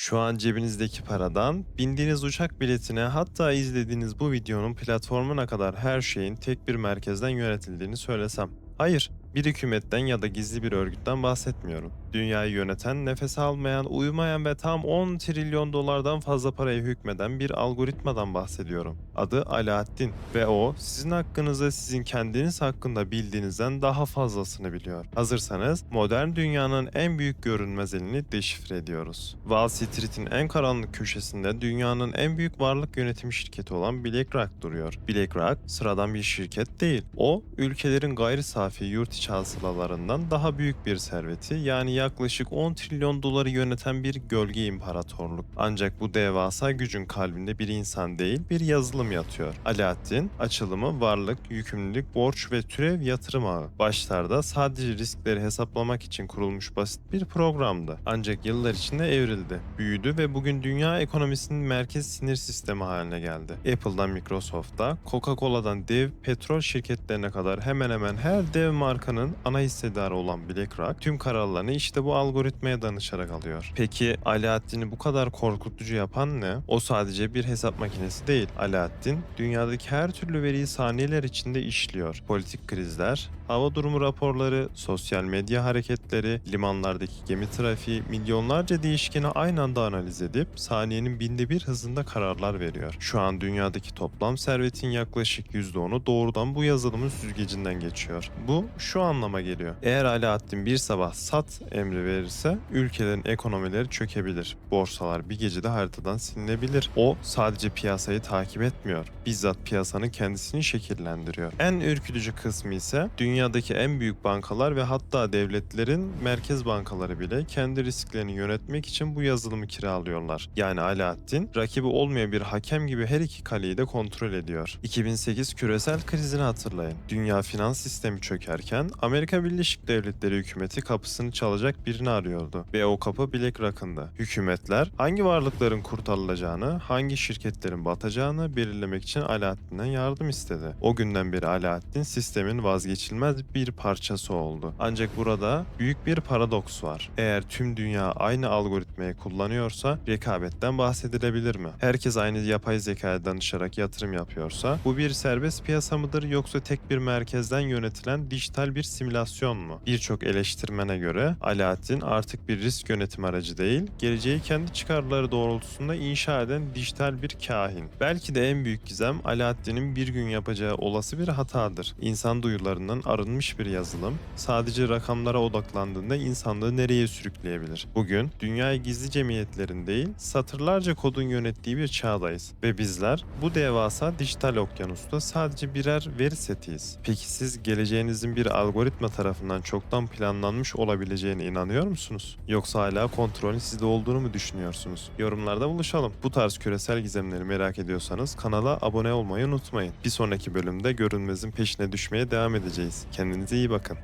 Şu an cebinizdeki paradan, bindiğiniz uçak biletine hatta izlediğiniz bu videonun platformuna kadar her şeyin tek bir merkezden yönetildiğini söylesem. Hayır, bir hükümetten ya da gizli bir örgütten bahsetmiyorum. Dünyayı yöneten, nefes almayan, uyumayan ve tam 10 trilyon dolardan fazla paraya hükmeden bir algoritmadan bahsediyorum. Adı Alaaddin ve o sizin hakkınızda sizin kendiniz hakkında bildiğinizden daha fazlasını biliyor. Hazırsanız modern dünyanın en büyük görünmez elini deşifre ediyoruz. Wall Street'in en karanlık köşesinde dünyanın en büyük varlık yönetim şirketi olan BlackRock duruyor. BlackRock sıradan bir şirket değil. O ülkelerin gayri safi yurt içi hasılalarından daha büyük bir serveti yani yaklaşık 10 trilyon doları yöneten bir gölge imparatorluk. Ancak bu devasa gücün kalbinde bir insan değil bir yazılım yatıyor. Alaaddin açılımı varlık, yükümlülük, borç ve türev yatırım ağı. Başlarda sadece riskleri hesaplamak için kurulmuş basit bir programdı. Ancak yıllar içinde evrildi, büyüdü ve bugün dünya ekonomisinin merkez sinir sistemi haline geldi. Apple'dan Microsoft'a, Coca-Cola'dan dev petrol şirketlerine kadar hemen hemen her dev markanın ana hissedarı olan BlackRock tüm kararlarını işte bu algoritmaya danışarak alıyor. Peki Alaaddin'i bu kadar korkutucu yapan ne? O sadece bir hesap makinesi değil. Alaaddin dünyadaki her türlü veriyi saniyeler içinde işliyor. Politik krizler, hava durumu raporları, sosyal medya hareketleri, limanlardaki gemi trafiği, milyonlarca değişkeni aynı anda analiz edip saniyenin binde bir hızında kararlar veriyor. Şu an dünyadaki toplam servetin yaklaşık %10'u doğrudan bu yazılımın süzgecinden geçiyor. Bu şu anlama geliyor. Eğer Alaaddin bir sabah sat emri verirse ülkelerin ekonomileri çökebilir. Borsalar bir gecede haritadan silinebilir. O sadece piyasayı takip etmiyor. Bizzat piyasanın kendisini şekillendiriyor. En ürkütücü kısmı ise dünyadaki en büyük bankalar ve hatta devletlerin merkez bankaları bile kendi risklerini yönetmek için bu yazılımı kiralıyorlar. Yani Alaaddin rakibi olmayan bir hakem gibi her iki kaleyi de kontrol ediyor. 2008 küresel krizini hatırlayın. Dünya finans sistemi çökerken Amerika Birleşik Devletleri hükümeti kapısını çalacak birini arıyordu ve o kapı BlackRock'ındı. Hükümetler hangi varlıkların kurtarılacağını, hangi şirketlerin batacağını belirlemek için Alaaddin'den yardım istedi. O günden beri Alaaddin sistemin vazgeçilmez bir parçası oldu. Ancak burada büyük bir paradoks var. Eğer tüm dünya aynı algoritmayı kullanıyorsa rekabetten bahsedilebilir mi? Herkes aynı yapay zekaya danışarak yatırım yapıyorsa bu bir serbest piyasa mıdır yoksa tek bir merkezden yönetilen dijital bir simülasyon mu? Birçok eleştirmene göre Alaaddin artık bir risk yönetim aracı değil, geleceği kendi çıkarları doğrultusunda inşa eden dijital bir kahin. Belki de en büyük gizem Alaaddin'in bir gün yapacağı olası bir hatadır. İnsan duyularından arınmış bir yazılım sadece rakamlara odaklandığında insanlığı nereye sürükleyebilir? Bugün dünyayı gizli cemiyetlerin değil, satırlarca kodun yönettiği bir çağdayız ve bizler bu devasa dijital okyanusta sadece birer veri setiyiz. Peki siz geleceğinizin bir algoritma tarafından çoktan planlanmış olabileceğine inanıyor musunuz? Yoksa hala kontrolün sizde olduğunu mu düşünüyorsunuz? Yorumlarda buluşalım. Bu tarz küresel gizemleri merak ediyorsanız kanala abone olmayı unutmayın. Bir sonraki bölümde görünmezin peşine düşmeye devam edeceğiz. Kendinize iyi bakın.